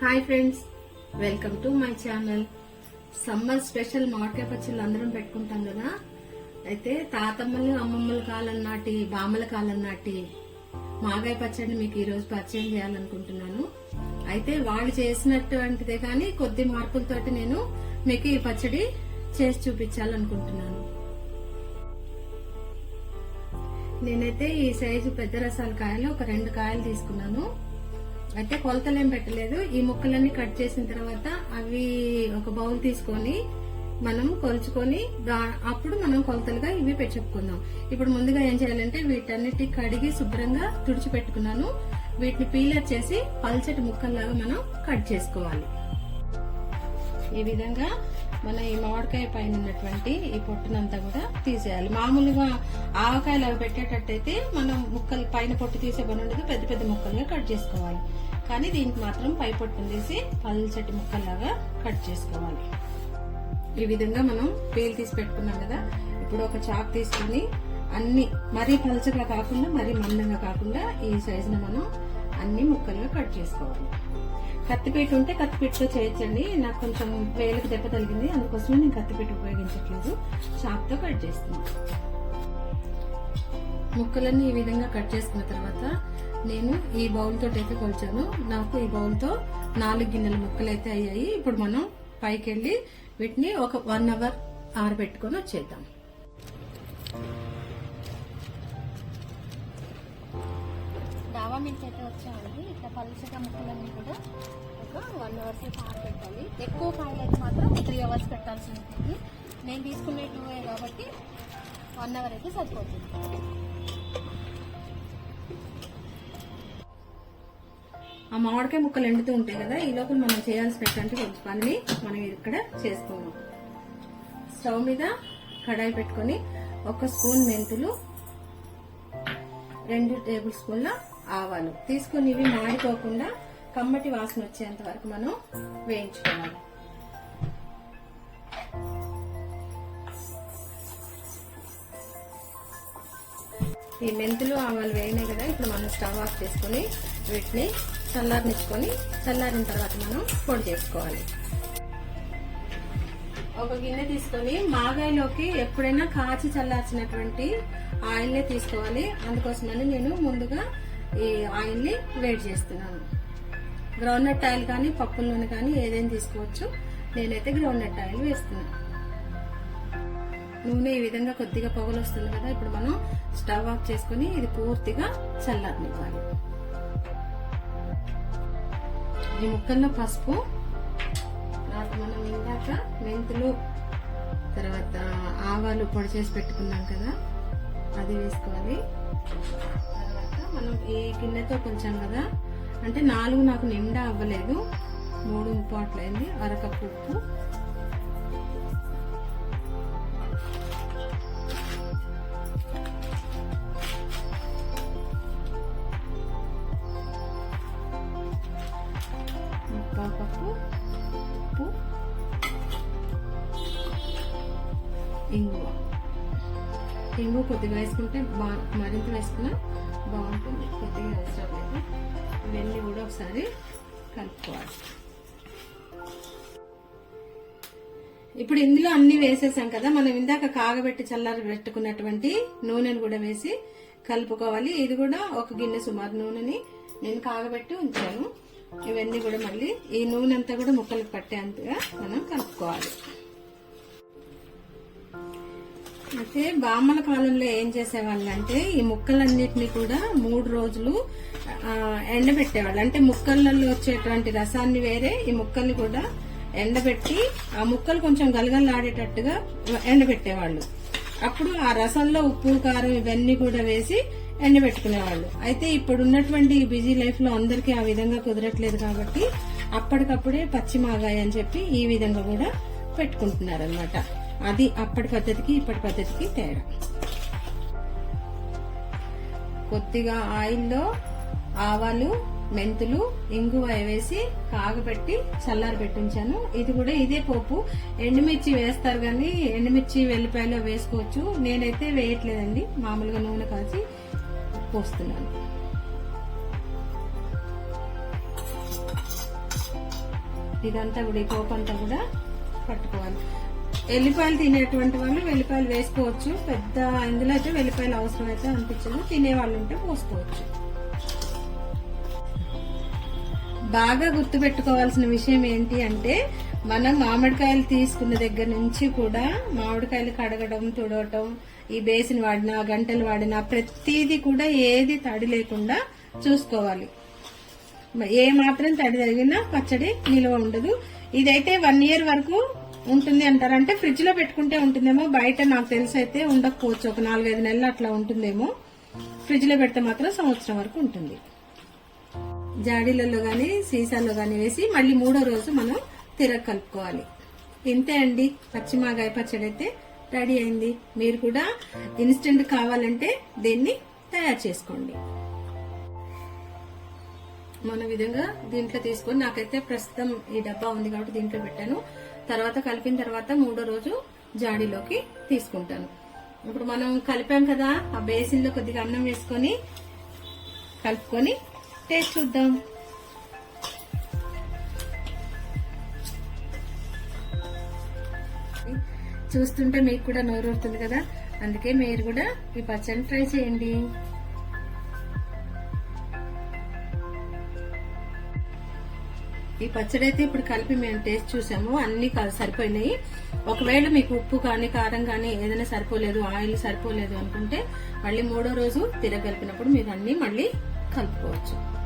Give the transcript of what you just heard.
Hi friends welcome to my channel summer special మామిడికాయ పచ్చళ్ళు అందరం పెట్టుకుంటాం కదా? అయితే తాతమ్మలు అమ్మమ్మల కాలం నాటి బామ్మల కాలం నాటి మాగాయ పచ్చడిని మీకు ఈ రోజు పరిచయం చేయాలనుకుంటున్నాను. అయితే వాళ్ళు చేసినటువంటిదే కానీ కొద్ది మార్పులతోటి నేను మీకు ఈ పచ్చడి చేసి చూపించాలనుకుంటున్నాను. నేనైతే ఈ సైజు పెద్ద రసాల కాయలు ఒక రెండు కాయలు తీసుకున్నాను. అయితే కొలతలు ఏం పెట్టలేదు. ఈ ముక్కలన్నీ కట్ చేసిన తర్వాత అవి ఒక బౌల్ తీసుకొని మనం కొలుచుకొని అప్పుడు మనం కొలతలుగా ఇవి పెట్టుకుందాం ఇప్పుడు ముందుగా ఏం చేయాలంటే వీటన్నిటి కడిగి శుభ్రంగా తుడిచి పెట్టుకున్నాను. వీటిని పీలర్ చేసి పల్చటి ముక్కల్లాగా మనం కట్ చేసుకోవాలి. ఈ విధంగా మన ఈ మామిడికాయ పైన ఉన్నటువంటి ఈ పొట్టునంతా కూడా తీసేయాలి. మామూలుగా ఆవకాయలు అవి పెట్టేటట్టయితే మనం ముక్కలు పైన పొట్టు తీసే పని ఉండదు పెద్ద పెద్ద ముక్కలుగా కట్ చేసుకోవాలి. కానీ దీనికి మాత్రం పై పొట్టును తీసి పల్చటి ముక్కల్లాగా కట్ చేసుకోవాలి. ఈ విధంగా మనం పీల్ తీసి పెట్టుకున్నాం కదా. ఇప్పుడు ఒక చాక్ తీసుకుని అన్ని మరీ పలుచగా కాకుండా మరీ మందంగా కాకుండా ఈ సైజుని మనం అన్ని ముక్కలుగా కట్ చేసుకోవాలి. కత్తిపీట ఉంటే కత్తిపీటతో చేయొచ్చండి. నాకు కొంచెం వేలకు దెబ్బ తగిలింది. అందుకోసమే నేను కత్తిపీట ఉపయోగించట్లేదు. చాక్తో కట్ చేస్తున్నాను ముక్కలన్నీ ఈ విధంగా కట్ చేసుకున్న తర్వాత నేను ఈ బౌల్తో అయితే కొలిచాను. నాకు ఈ బౌల్తో నాలుగు గిన్నెల ముక్కలు అయితే అయ్యాయి. ఇప్పుడు మనం పైకి వెళ్ళి వీటిని ఒక వన్ అవర్ ఆరబెట్టుకొని వచ్చేద్దాం. డాబా మిల్క్ అయితే వచ్చామండి ఇట్లా పలుచగా ముక్కలన్నీ కూడా ఒక వన్ అవర్ సేపు ఆరబెట్టాలి. ఎక్కువ కాయలు అయితే మాత్రం త్రీ అవర్స్ పెట్టాల్సి ఉంటుంది. నేను తీసుకునే టూ కాబట్టి వన్ అవర్ అయితే సరిపోతుంది. ఆ మామిడికాయ ముక్కలు ఎండుతూ ఉంటాయి కదా ఈ లోపల మనం చేయాల్సినటువంటి కొంచెం పనిని మనం ఇక్కడ చేసుకుందాం. స్టవ్ మీద కడాయి పెట్టుకొని ఒక స్పూన్ మెంతులు రెండు టేబుల్ స్పూన్ల ఆవాలు. తీసుకుని ఇవి మాడిపోకుండా కమ్మటి వాసన వచ్చేంత వరకు మనం వేయించుకోవాలి. ఈ మెంతులు ఆవాలు వేయినాయి కదా ఇప్పుడు మనం స్టవ్ ఆఫ్ చేసుకుని వీటిని చల్లారనిచ్చుకొని చల్లారిన తర్వాత మనం పొడి చేసుకోవాలి. ఒక గిన్నె తీసుకొని మాగాయలోకి ఎప్పుడైనా కాచి చల్లార్చినటువంటి ఆయిల్ నే తీసుకోవాలి. అందుకోసమని నేను ముందుగా ఈ ఆయిల్ని వేడి చేస్తున్నాను. గ్రౌండ్ నట్ ఆయిల్ కానీ పప్పుల నూనె కానీ ఏదైనా తీసుకోవచ్చు. నేనైతే గ్రౌండ్ నట్ ఆయిల్ వేస్తున్నాను నూనె ఈ విధంగా కొద్దిగా పొగలు వస్తుంది కదా ఇప్పుడు మనం స్టవ్ ఆఫ్ చేసుకుని ఇది పూర్తిగా చల్లారనివ్వాలి. ఈ ముక్కల్లో పసుపు తర్వాత మనం ఇందాక మెంతులు తర్వాత ఆవాలు పొడి చేసి పెట్టుకున్నాం కదా అది వేసుకోవాలి. తర్వాత మనం ఈ గిన్నెతో కొంచెం కదా అంటే నాలుగు నాకు నిండా అవ్వలేదు మూడు ముప్పాట్లయింది అరకప్పు ఉప్పు. ఉప్పు ఇంగువ. ఇంగు కొద్దిగా వేసుకుంటే బా మరింత వేసుకున్నా బాగుంటుంది. కొద్దిగా అవసరం లేదు ఇవన్నీ కూడా ఒకసారి కలుపుకోవాలి. ఇప్పుడు ఇందులో అన్ని వేసేసాం కదా. మనం ఇందాక కాగబెట్టి చల్లారి పెట్టుకున్నటువంటి నూనెను కూడా వేసి కలుపుకోవాలి. ఇది కూడా ఒక గిన్నె సుమారు నూనెని నేను కాగబెట్టి ఉంచాను. ఇవన్నీ కూడా మళ్ళీ ఈ నూనె అంతా కూడా ముక్కలకు పట్టేంతగా మనం కలుపుకోవాలి. అయితే బామ్మల కాలంలో ఏం చేసేవాళ్ళు అంటే ఈ ముక్కలన్నిటిని కూడా మూడు రోజులు ఎండబెట్టేవాళ్ళు. అంటే ముక్కలలో వచ్చేటువంటి రసాన్ని వేరే ఈ ముక్కల్ని కూడా ఎండబెట్టి ఆ ముక్కలు కొంచెం గలగలలాడేటట్టుగా ఎండబెట్టేవాళ్ళు. అప్పుడు ఆ రసంలో ఉప్పు కారం ఇవన్నీ కూడా వేసి ఎండబెట్టుకునేవాళ్ళు. అయితే ఇప్పుడు ఉన్నటువంటి బిజీ లైఫ్లో అందరికీ ఆ విధంగా కుదరట్లేదు కాబట్టి అప్పటికప్పుడే పచ్చి మాగాయ అని చెప్పి ఈ విధంగా కూడా పెట్టుకుంటున్నారు అనమాట అది అప్పటి పద్ధతికి ఇప్పటి పద్ధతికి తేడా. కొద్దిగా ఆయిల్లో ఆవాలు మెంతులు ఇంగువ వేసి కాగబెట్టి చల్లారి పెట్టించాను. ఇది కూడా ఇదే పోపు. ఎండుమిర్చి వేస్తారు కానీ ఎండుమిర్చి వెల్లిపాయలు వేసుకోవచ్చు. నేనైతే వేయట్లేదండి. మామూలుగా నూనె కాచి పోస్తున్నాను ఇదంతా కూడా ఈ పోపు కూడా పట్టుకోవాలి. వెల్లిపాయలు తినేటువంటి వాళ్ళు వెల్లిపాయలు వేసుకోవచ్చు. పెద్ద ఇందులో అయితే వెల్లిపాయలు అవసరం అయితే అనిపించదు. తినేవాళ్ళు ఉంటే పోసుకోవచ్చు. బాగా గుర్తుపెట్టుకోవాల్సిన విషయం ఏంటి అంటే మనం మామిడికాయలు తీసుకున్న దగ్గర నుంచి కూడా మామిడికాయలు కడగడం తుడవటం ఈ బేసిన్ వాడినా గంటలు వాడినా ప్రతిదీ కూడా ఏది తడి లేకుండా చూసుకోవాలి. ఏ మాత్రం తడి తగినా పచ్చడి నిల్వ ఉండదు. ఇదైతే వన్ ఇయర్ వరకు ఉంటుంది అంటారు. అంటే ఫ్రిడ్జ్లో పెట్టుకుంటే ఉంటుందేమో బయట నాకు తెలిసి అయితే ఉండకపోవచ్చు. ఒక నాలుగైదు నెలలు అట్లా ఉంటుందేమో. ఫ్రిడ్జ్లో పెడితే మాత్రం సంవత్సరం వరకు ఉంటుంది. జాడీలలో గాని సీసాల్లో గాని వేసి మళ్ళీ మూడో రోజు మనం తిరగ కలుపుకోవాలి. ఇంతే అండి. పచ్చిమాగాయ పచ్చడి అయితే రెడీ అయింది. మీరు కూడా ఇన్స్టెంట్ కావాలంటే దీన్ని తయారు చేసుకోండి. మన విధంగా దీంట్లో తీసుకొని నాకైతే ప్రస్తుతం ఈ డబ్బా ఉంది కాబట్టి దీంట్లో పెట్టాను. తర్వాత కలిపిన తర్వాత మూడో రోజు జాడీలోకి తీసుకుంటాను. ఇప్పుడు మనం కలిపాం కదా ఆ బేసిన్లో కొద్దిగా అన్నం వేసుకొని కలుపుకొని టేస్ట్ చూద్దాం. చూస్తుంటే మీకు కూడా నోరూరుతుంది కదా? అందుకే మీరు కూడా ఈ పచ్చడి ట్రై చేయండి. ఈ పచ్చడి అయితే ఇప్పుడు కలిపి మేము టేస్ట్ చూసాము. అన్ని సరిపోయినాయి. ఒకవేళ మీకు ఉప్పు కానీ కారం కానీ ఏదైనా సరిపోలేదు ఆయిల్ సరిపోలేదు అనుకుంటే మళ్ళీ మూడో రోజు తిరగలిపినప్పుడు మీరు అన్ని మళ్ళీ కలుపుకోవచ్చు.